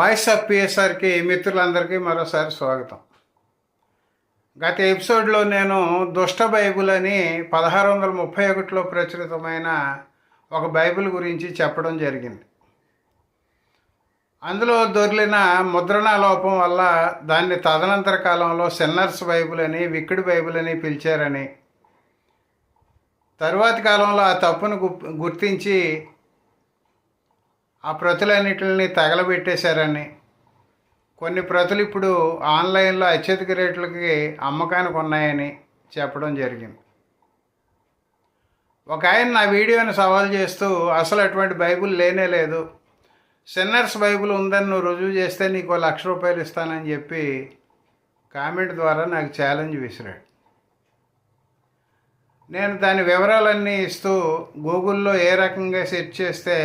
Voice of పిఎస్ఆర్కి మిత్రులందరికీ మరోసారి స్వాగతం. గత ఎపిసోడ్లో నేను దుష్ట బైబుల్ అని పదహారు వందల ముప్పై ఒకటిలో ప్రచురితమైన ఒక బైబిల్ గురించి చెప్పడం జరిగింది. అందులో దొరిలిన ముద్రణ లోపం వల్ల దాన్ని తదనంతర కాలంలో సిన్నర్స్ బైబిల్ అని విక్కిడి బైబిల్ అని పిలిచారని తరువాతి కాలంలో ఆ తప్పును గుర్తించి ఆ ప్రతులన్నిటిని తగలబెట్టేశారని. కొన్ని ప్రతులు ఇప్పుడు ఆన్లైన్లో అత్యధిక రేట్లకి అమ్మకానికి ఉన్నాయని చెప్పడం జరిగింది. ఒక ఆయన నా వీడియోని సవాల్ చేస్తూ అసలు అటువంటి బైబిల్ లేనే లేదు. సిన్నర్స్ బైబిల్ ఉందని నువ్వు రుజువు చేస్తే నీకు లక్ష రూపాయలు ఇస్తానని చెప్పి కామెంట్ ద్వారా నాకు ఛాలెంజ్ విసిరాడు. నేను దాని వివరాలన్నీ ఇస్తూ గూగుల్లో ఏ రకంగా సెర్చ్ చేస్తే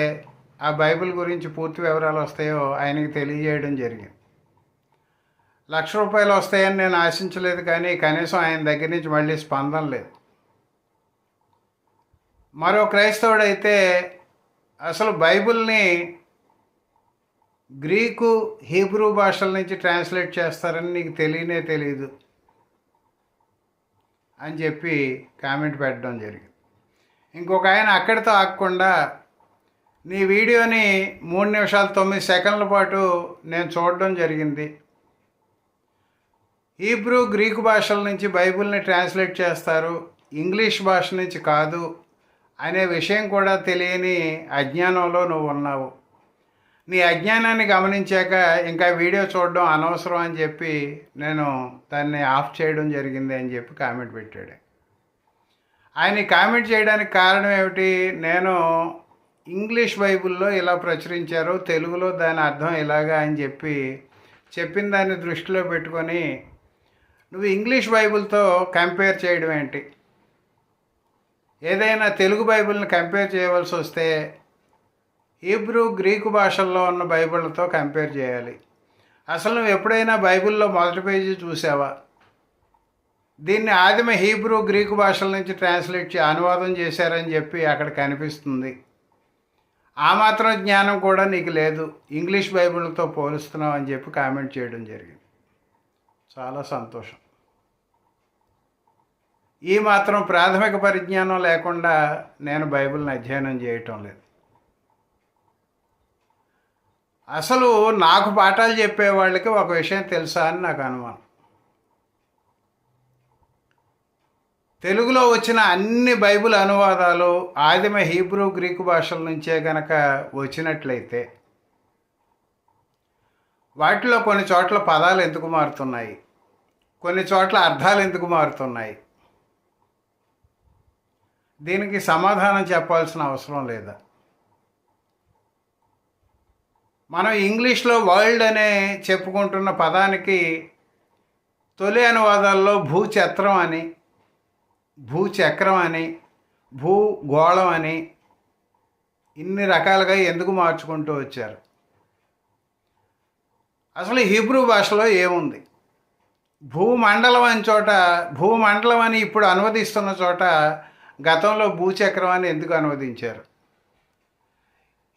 ఆ బైబిల్ గురించి పూర్తి వివరాలు వస్తాయో ఆయనకి తెలియజేయడం జరిగింది. లక్ష రూపాయలు వస్తాయని నేను ఆశించలేదు కానీ కనీసం ఆయన దగ్గర నుంచి మళ్ళీ స్పందన లేదు. మరో క్రైస్తవుడైతే అసలు బైబిల్ని గ్రీకు హీబ్రూ భాషల నుంచి ట్రాన్స్లేట్ చేస్తారని నీకు తెలియనే తెలియదు అని చెప్పి కామెంట్ పెట్టడం జరిగింది. ఇంకొక ఆయన అక్కడితో ఆగకుండా నీ వీడియోని మూడు నిమిషాలు తొమ్మిది సెకండ్ల పాటు నేను చూడడం జరిగింది. హీబ్రూ గ్రీకు భాషల నుంచి బైబిల్ని ట్రాన్స్లేట్ చేస్తారు. ఇంగ్లీష్ భాష నుంచి కాదు. అనే విషయం కూడా తెలియని అజ్ఞానంలో నువ్వు ఉన్నావు. నీ అజ్ఞానాన్ని గమనించాక ఇంకా వీడియో చూడడం అనవసరం అని చెప్పి నేను దాన్ని ఆఫ్ చేయడం జరిగింది అని చెప్పి కామెంట్ పెట్టాడు. ఆయన కామెంట్ చేయడానికి కారణం ఏమిటి? నేను ఇంగ్లీష్ బైబిల్లో ఇలా ప్రచురించారు తెలుగులో దాని అర్థం ఇలాగా అని చెప్పి చెప్పిన దాన్ని దృష్టిలో పెట్టుకొని నువ్వు ఇంగ్లీష్ బైబిల్తో కంపేర్ చేయడం ఏంటి? ఏదైనా తెలుగు బైబిల్ని కంపేర్ చేయవలసి వస్తే హీబ్రూ గ్రీకు భాషల్లో ఉన్న బైబిళ్ళతో కంపేర్ చేయాలి. అసలు నువ్వు ఎప్పుడైనా బైబిల్లో మొదటి పేజీ చూసావా? దీన్ని ఆదిమ హీబ్రూ గ్రీకు భాషల నుంచి ట్రాన్స్లేట్ చే అనువాదం చేశారని చెప్పి అక్కడ కనిపిస్తుంది. ఆ మాత్రం జ్ఞానం కూడా నీకు లేదు. ఇంగ్లీష్ బైబిల్తో పోలుస్తున్నావు అని చెప్పి కామెంట్ చేయడం జరిగింది. చాలా సంతోషం. ఈ మాత్రం ప్రాథమిక పరిజ్ఞానం లేకుండా నేను బైబిల్ని అధ్యయనం చేయటం లేదు. అసలు నాకు పాఠాలు చెప్పే వాళ్ళకి ఒక విషయం తెలుసా అని నాకు అనుమానం. తెలుగులో వచ్చిన అన్ని బైబిల్ అనువాదాలు ఆదిమ హీబ్రూ గ్రీకు భాషల నుంచే గనక వచ్చినట్లయితే వాటిలో కొన్ని చోట్ల పదాలు ఎందుకు మారుతున్నాయి? కొన్ని చోట్ల అర్థాలు ఎందుకు మారుతున్నాయి? దీనికి సమాధానం చెప్పాల్సిన అవసరం లేదా? మనం ఇంగ్లీష్లో వరల్డ్ అనే చెప్పుకుంటున్న పదానికి తొలి అనువాదాల్లో భూచత్రం అని భూచక్రం అని భూగోళం అని ఇన్ని రకాలుగా ఎందుకు మార్చుకుంటూ వచ్చారు? అసలు హీబ్రూ భాషలో ఏముంది? భూమండలం అని చోట భూమండలం అని ఇప్పుడు అనువదిస్తున్న చోట గతంలో భూచక్రం అని ఎందుకు అనువదించారు?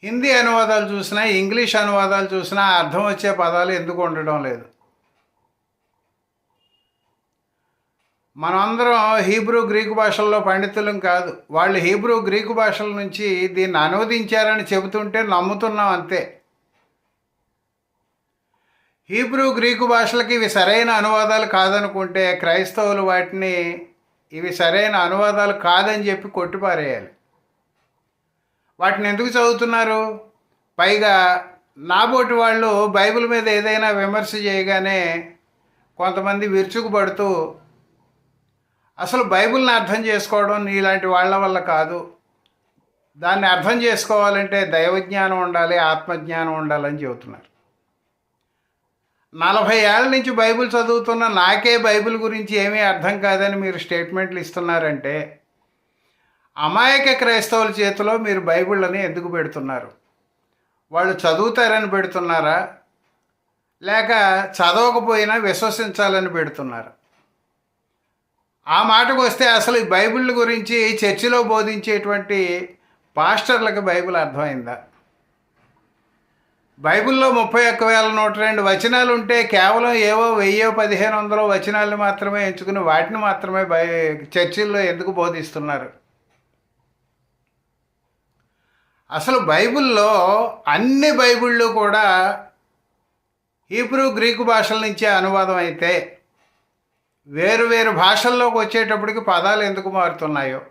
హిందీ అనువాదాలు చూసినా ఇంగ్లీష్ అనువాదాలు చూసినా అర్థం వచ్చే పదాలు ఎందుకు ఉండడం లేదు? మనమందరం హీబ్రూ గ్రీకు భాషల్లో పండితులం కాదు. వాళ్ళు హీబ్రూ గ్రీకు భాషల నుంచి దీన్ని అనువదించారని చెబుతుంటే నమ్ముతున్నాం అంతే. హీబ్రూ గ్రీకు భాషలకి ఇవి సరైన అనువాదాలు కాదనుకుంటే క్రైస్తవులు వాటిని ఇవి సరైన అనువాదాలు కాదని చెప్పి కొట్టిపారేయాలి. వాటిని ఎందుకు చదువుతున్నారు? పైగా నాబోటి వాళ్ళు బైబిల్ మీద ఏదైనా విమర్శ చేయగానే కొంతమంది విరుచుకుపడుతూ అసలు బైబిల్ని అర్థం చేసుకోవడం నీలాంటి వాళ్ళ వల్ల కాదు. దాన్ని అర్థం చేసుకోవాలంటే దైవజ్ఞానం ఉండాలి ఆత్మజ్ఞానం ఉండాలని చెబుతున్నారు. నలభై ఏళ్ళ నుంచి బైబిల్ చదువుతున్న నాకే బైబిల్ గురించి ఏమీ అర్థం కాదని మీరు స్టేట్మెంట్లు ఇస్తున్నారంటే అమాయక క్రైస్తవుల చేతిలో మీరు బైబిళ్ళని ఎందుకు పెడుతున్నారు? వాళ్ళు చదువుతారని పెడుతున్నారా? లేక చదవకపోయినా విశ్వసించాలని పెడుతున్నారా? ఆ మాటకు వస్తే అసలు ఈ బైబిల్ గురించి చర్చిలో బోధించేటువంటి పాస్టర్లకు బైబిల్ అర్థమైందా? బైబిల్లో ముప్పై ఒక్క వేల నూట రెండు వచనాలు ఉంటే కేవలం ఏవో వెయ్యో పదిహేను వందల వచనాలను మాత్రమే ఎంచుకుని వాటిని మాత్రమే బై చర్చిల్లో ఎందుకు బోధిస్తున్నారు? అసలు బైబిల్లో అన్ని బైబిళ్ళు కూడా హీబ్రూ గ్రీకు భాషల నుంచే అనువాదం అయితే వేరు వేరు భాషల్లోకి వచ్చేటప్పటికి పదాలు ఎందుకు మారుతున్నాయో.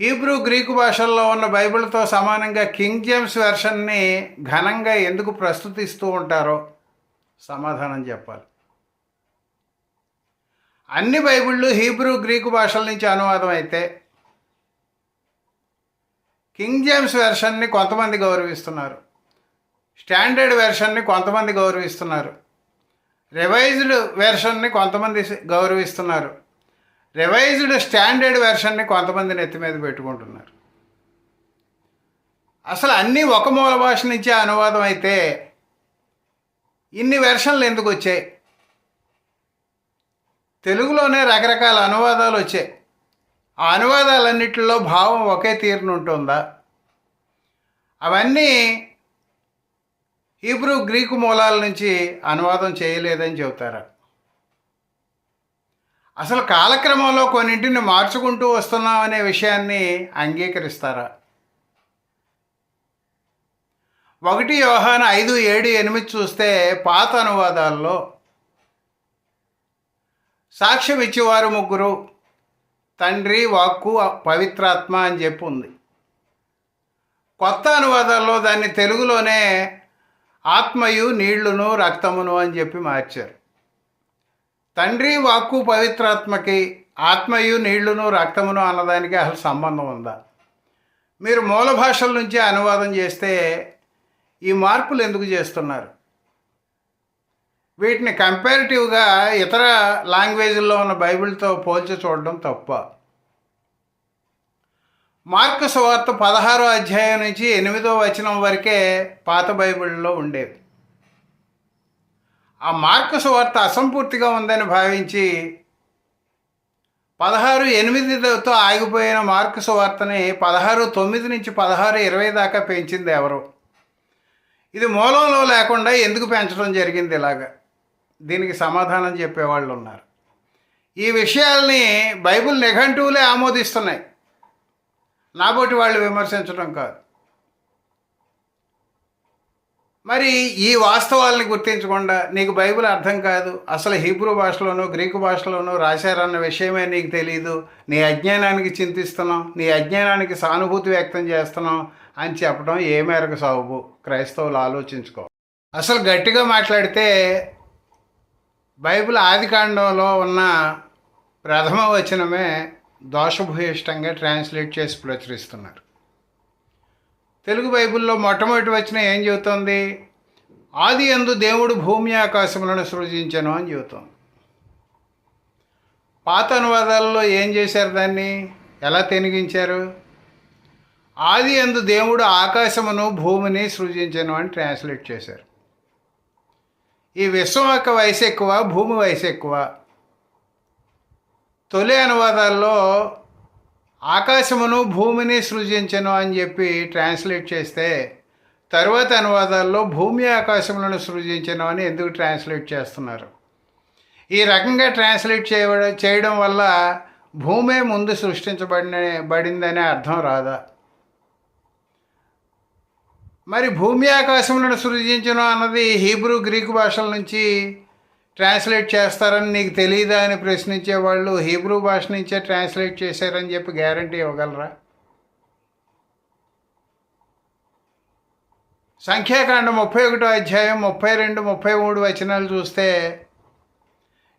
హీబ్రూ గ్రీకు భాషల్లో ఉన్న బైబిల్తో సమానంగా కింగ్ జేమ్స్ వెర్షన్ని ఘనంగా ఎందుకు ప్రస్తుతిస్తూ ఉంటారో సమాధానం చెప్పాలి. అన్ని బైబిళ్ళు హీబ్రూ గ్రీకు భాషల నుంచి అనువాదం అయితే కింగ్ జేమ్స్ వెర్షన్ని కొంతమంది గౌరవిస్తున్నారు. స్టాండర్డ్ వెర్షన్ని కొంతమంది గౌరవిస్తున్నారు. రివైజ్డ్ వెర్షన్ని కొంతమంది గౌరవిస్తున్నారు. రివైజ్డ్ స్టాండర్డ్ వెర్షన్ని కొంతమంది నెత్తి మీద పెట్టుకుంటున్నారు. అసలు అన్నీ ఒక మూల భాష నుంచే అనువాదం అయితే ఇన్ని వెర్షన్లు ఎందుకు వచ్చాయి? తెలుగులోనే రకరకాల అనువాదాలు వచ్చాయి. ఆ అనువాదాలన్నిటిలో భావం ఒకే తీరునుంటుందా? అవన్నీ హీబ్రూ గ్రీకు మూలాల నుంచి అనువాదం చేయలేదని చెబుతారా. అసలు కాలక్రమంలో కొన్నింటిని మార్చుకుంటూ వస్తున్నాం అనే విషయాన్ని అంగీకరిస్తారా? ఒకటి వ్యవహాన ఐదు ఏడు ఎనిమిది చూస్తే పాత అనువాదాల్లో సాక్ష్యం ఇచ్చేవారు ముగ్గురు తండ్రి వాక్కు పవిత్రాత్మ అని చెప్పి ఉంది. కొత్త అనువాదాల్లో దాన్ని తెలుగులోనే ఆత్మయు నీళ్ళును రక్తమును అని చెప్పి మార్చారు. తండ్రి వాక్కు పవిత్రాత్మకి ఆత్మయు నీళ్ళును రక్తమును అన్నదానికి అసలు సంబంధం ఉందా? మీరు మూల భాషల నుంచే అనువాదం చేస్తే ఈ మార్పులు ఎందుకు చేస్తున్నారు? వీటిని కంపారిటివ్గా ఇతర లాంగ్వేజ్లో ఉన్న బైబిల్తో పోల్చి చూడడం తప్ప. మార్కు సువార్త పదహారో అధ్యాయం నుంచి ఎనిమిదో వచనం వరకే పాత బైబిల్లో ఉండేవి ఆ మార్కు సువార్త అసంపూర్తిగా ఉందని భావించి పదహారు ఎనిమిదితో ఆగిపోయిన మార్కు సువార్తని పదహారు తొమ్మిది నుంచి పదహారు ఇరవై దాకా పెంచింది ఎవరు? ఇది మూలంలో లేకుండా ఎందుకు పెంచడం జరిగింది ఇలాగా? దీనికి సమాధానం చెప్పేవాళ్ళు ఉన్నారు. ఈ విషయాల్ని బైబిల్ నిఘంటువులే ఆమోదిస్తున్నాయి. నాబోటి వాళ్ళు విమర్శించడం కాదు. మరి ఈ వాస్తవాలను గుర్తించకుండా నీకు బైబిల్ అర్థం కాదు అసలు హీబ్రూ భాషలోనూ గ్రీకు భాషలోనూ రాశారన్న విషయమే నీకు తెలియదు నీ అజ్ఞానానికి చింతిస్తున్నాం నీ అజ్ఞానానికి సానుభూతి వ్యక్తం చేస్తున్నాం అని చెప్పడం ఏ మేరకు సాగు క్రైస్తవులు ఆలోచించుకో. అసలు గట్టిగా మాట్లాడితే బైబిల్ ఆదికాండంలో ఉన్న ప్రథమ వచనమే దోషభూయిష్టంగా ట్రాన్స్లేట్ చేసి ప్రచురిస్తున్నారు. తెలుగు బైబిల్లో మొట్టమొదటి వచ్చిన ఏం చెబుతోంది? ఆది ఎందు దేవుడు భూమి ఆకాశములను సృజించను అని చెబుతోంది. పాత అనువాదాల్లో ఏం చేశారు దాన్ని? ఎలా తెనిగించారు? ఆది ఎందు దేవుడు ఆకాశమును భూమిని సృజించను అని ట్రాన్స్లేట్ చేశారు. ఈ విశ్వం యొక్క వయసు ఎక్కువ భూమి వయసు ఎక్కువ. తొలి అనువాదాల్లో ఆకాశమును భూమిని సృజించను అని చెప్పి ట్రాన్స్లేట్ చేస్తే తరువాత అనువాదాల్లో భూమి ఆకాశములను సృజించను అని ఎందుకు ట్రాన్స్లేట్ చేస్తున్నారు? ఈ రకంగా ట్రాన్స్లేట్ చేయడం చేయడం వల్ల భూమే ముందు సృష్టించబడిన బడిందనే అర్థం రాదా? మరి భూమి ఆకాశములను సృజించను అన్నది హీబ్రూ గ్రీకు భాషల నుంచి ట్రాన్స్లేట్ చేస్తారని నీకు తెలియదా అని ప్రశ్నించే వాళ్ళు హీబ్రూ భాష నుంచే ట్రాన్స్లేట్ చేశారని చెప్పి గ్యారంటీ ఇవ్వగలరా? సంఖ్యాకాండ ముప్పై ఒకటో అధ్యాయం ముప్పై రెండు ముప్పై మూడు వచనాలు చూస్తే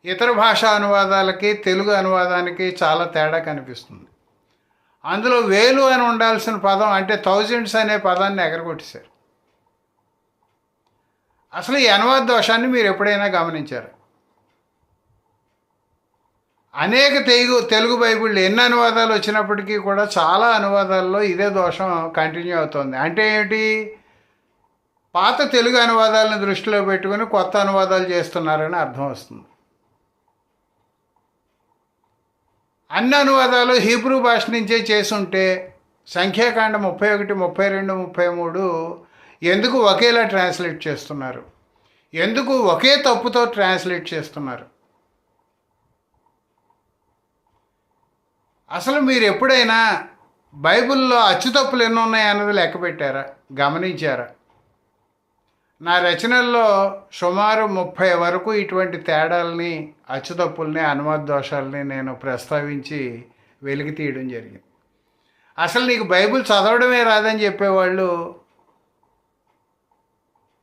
ఇతర భాషా అనువాదాలకి తెలుగు అనువాదానికి చాలా తేడా కనిపిస్తుంది. అందులో వేలు అని ఉండాల్సిన పదం అంటే థౌజండ్స్ అనే పదాన్ని ఎగరగొట్టేశారు. అసలు ఈ అనువాద దోషాన్ని మీరు ఎప్పుడైనా గమనించారు? అనేక తెలుగు తెలుగు బైబిళ్ళు ఎన్ని అనువాదాలు వచ్చినప్పటికీ కూడా చాలా అనువాదాల్లో ఇదే దోషం కంటిన్యూ అవుతుంది. అంటే ఏమిటి? పాత తెలుగు అనువాదాలను దృష్టిలో పెట్టుకుని కొత్త అనువాదాలు చేస్తున్నారని అర్థం వస్తుంది. అన్ని అనువాదాలు హీబ్రూ భాష నుంచే చేసుంటే సంఖ్యాకాండ ముప్పై ఒకటి ముప్పై రెండు ముప్పై మూడు ఎందుకు ఒకేలా ట్రాన్స్లేట్ చేస్తున్నారు? ఎందుకు ఒకే తప్పుతో ట్రాన్స్లేట్ చేస్తున్నారు? అసలు మీరు ఎప్పుడైనా బైబిల్లో అచ్చుతప్పులు ఎన్నో ఎన్ని ఉన్నాయన్నది లెక్క పెట్టారా? గమనించారా? నా రచనల్లో సుమారు ముప్పై వరకు ఇటువంటి తేడాలని అచ్చుతప్పుల్ని అనువాద దోషాలని నేను ప్రస్తావించి వెలికి తీయడం జరిగింది. అసలు నీకు బైబిల్ చదవడమే రాదని చెప్పేవాళ్ళు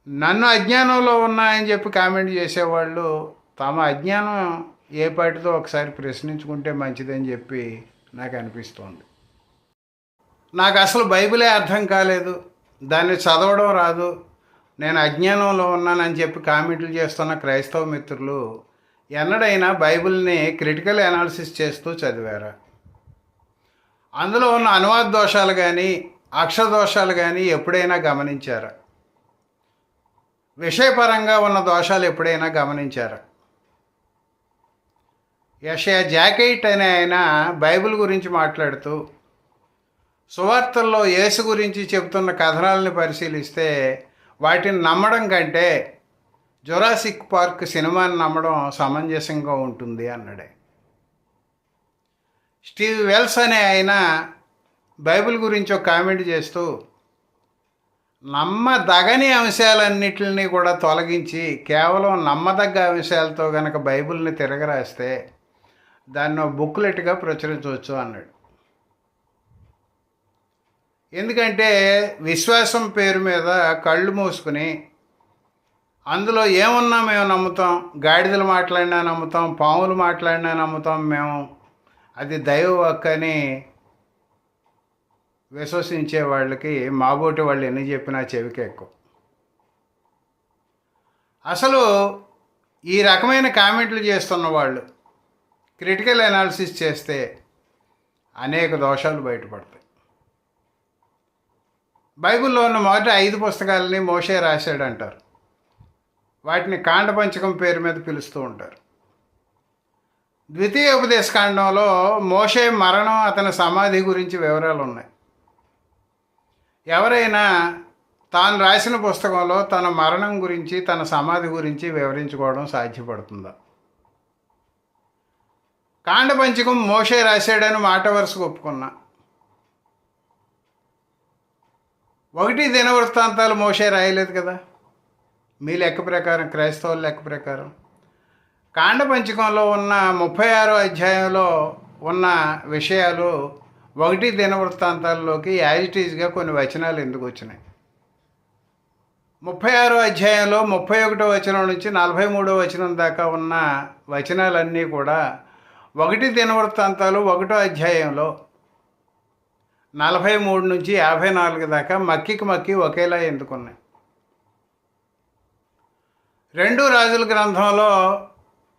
నన్ను అజ్ఞానంలో ఉన్నాయని చెప్పి కామెంట్ చేసేవాళ్ళు తమ అజ్ఞానం ఏ పాటితో ఒకసారి ప్రశ్నించుకుంటే మంచిదని చెప్పి నాకు అనిపిస్తోంది. నాకు అసలు బైబిలే అర్థం కాలేదు. దాన్ని చదవడం రాదు. నేను అజ్ఞానంలో ఉన్నానని చెప్పి కామెంట్లు చేస్తున్న క్రైస్తవ మిత్రులు ఎన్నడైనా బైబిల్ని క్రిటికల్ అనాలిసిస్ చేస్తూ చదివారా? అందులో ఉన్న అనువాద దోషాలు కానీ అక్షర దోషాలు కానీ ఎప్పుడైనా గమనించారా? విషయపరంగా ఉన్న దోషాలు ఎప్పుడైనా గమనించారా? యషయా జాకెట్ అనే ఆయన బైబిల్ గురించి మాట్లాడుతూ సువార్తల్లో యేసు గురించి చెబుతున్న కథనాలను పరిశీలిస్తే వాటిని నమ్మడం కంటే జొరాసిక్ పార్క్ సినిమాని నమ్మడం సమంజసంగా ఉంటుంది అన్నాడే. స్టీవ్ వెల్స్ అనే ఆయన బైబిల్ గురించి ఒక కామెంట్ చేస్తూ నమ్మదగని అంశాలన్నిటిని కూడా తొలగించి కేవలం నమ్మదగ్గ అంశాలతో గనక బైబిల్ని తిరగరాస్తే దాన్ని బుక్లెట్గా ప్రచురించవచ్చు అన్నాడు. ఎందుకంటే విశ్వాసం పేరు మీద కళ్ళు మూసుకుని అందులో ఏమున్నా మేము నమ్ముతాం గాడిదలు మాట్లాడినా నమ్ముతాం పాములు మాట్లాడినా నమ్ముతాం మేము అది దైవ అని విశ్వసించే వాళ్ళకి మాబోటి వాళ్ళు ఎన్ని చెప్పినా చెవికి ఎక్కువ. అసలు ఈ రకమైన కామెంట్లు చేస్తున్న వాళ్ళు క్రిటికల్ అనాలిసిస్ చేస్తే అనేక దోషాలు బయటపడతాయి. బైబిల్లో ఉన్న మొదటి ఐదు పుస్తకాలని మోషే రాశాడు అంటారు వాటిని కాండపంచకం పేరు మీద పిలుస్తూ ఉంటారు. ద్వితీయ ఉపదేశ కాండంలో మోషే మరణం అతని సమాధి గురించి వివరాలు ఉన్నాయి ఎవరైనా తాను రాసిన పుస్తకంలో తన మరణం గురించి తన సమాధి గురించి వివరించుకోవడం సాధ్యపడుతుందా? కాండపంచకం మోషే రాశాడని మాట వరుసకు ఒప్పుకున్నా. ఒకటి దినవృత్తాంతాలు మోషే రాయలేదు కదా? మీ లెక్క ప్రకారం క్రైస్తవుల లెక్క ప్రకారం. కాండపంచకంలో ఉన్న ముప్పై ఆరో అధ్యాయంలో ఉన్న విషయాలు ఒకటి దినవృత్తాంతాల్లోకి యాజిటీజ్గా కొన్ని వచనాలు ఎందుకు వచ్చినాయి? ముప్పై ఆరో అధ్యాయంలో ముప్పై ఒకటో వచనం నుంచి నలభై మూడో వచనం దాకా ఉన్న వచనాలన్నీ కూడా ఒకటి దినవృత్తాంతాలు ఒకటో అధ్యాయంలో నలభై మూడు నుంచి యాభై నాలుగు దాకా మక్కికి మక్కి ఒకేలా ఎందుకున్నాయి? రెండు రాజుల గ్రంథంలో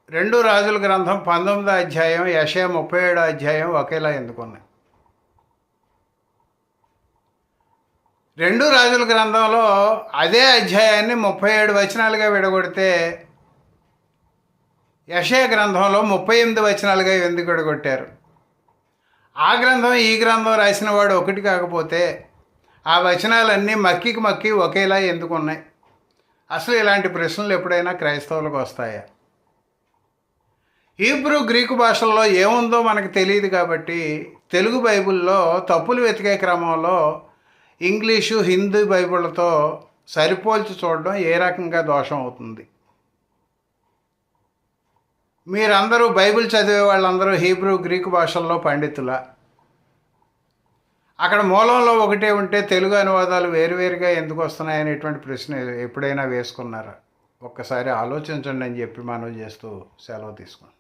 రెండు రాజుల గ్రంథం పంతొమ్మిదో అధ్యాయం యశయ ముప్పై ఏడో అధ్యాయం ఒకేలా ఎందుకున్నాయి? రెండు రాజుల గ్రంథంలో అదే అధ్యాయాన్ని ముప్పై ఏడు వచనాలుగా విడగొడితే యశయ గ్రంథంలో ముప్పై ఎనిమిది వచనాలుగా ఎందుకు విడగొట్టారు? ఆ గ్రంథం ఈ గ్రంథం రాసిన వాడు ఒకటి కాకపోతే ఆ వచనాలన్నీ మక్కికి మక్కి ఒకేలా ఎందుకు ఉన్నాయి? అసలు ఇలాంటి ప్రశ్నలు ఎప్పుడైనా క్రైస్తవులకు వస్తాయా? హీబ్రూ గ్రీకు భాషల్లో ఏముందో మనకు తెలియదు కాబట్టి తెలుగు బైబిల్లో తప్పులు వెతికే క్రమంలో ఇంగ్లీషు హిందీ బైబిళ్ళతో సరిపోల్చి చూడడం ఏ రకంగా దోషం అవుతుంది? మీరందరూ బైబిల్ చదివే వాళ్ళందరూ హీబ్రూ గ్రీకు భాషల్లో పండితుల? అక్కడ మూలంలో ఒకటే ఉంటే తెలుగు అనువాదాలు వేరువేరుగా ఎందుకు వస్తున్నాయి అనేటువంటి ప్రశ్న ఎప్పుడైనా వేసుకున్నారా? ఒక్కసారి ఆలోచించండి అని చెప్పి మనం చేస్తూ సెలవు తీసుకున్నాం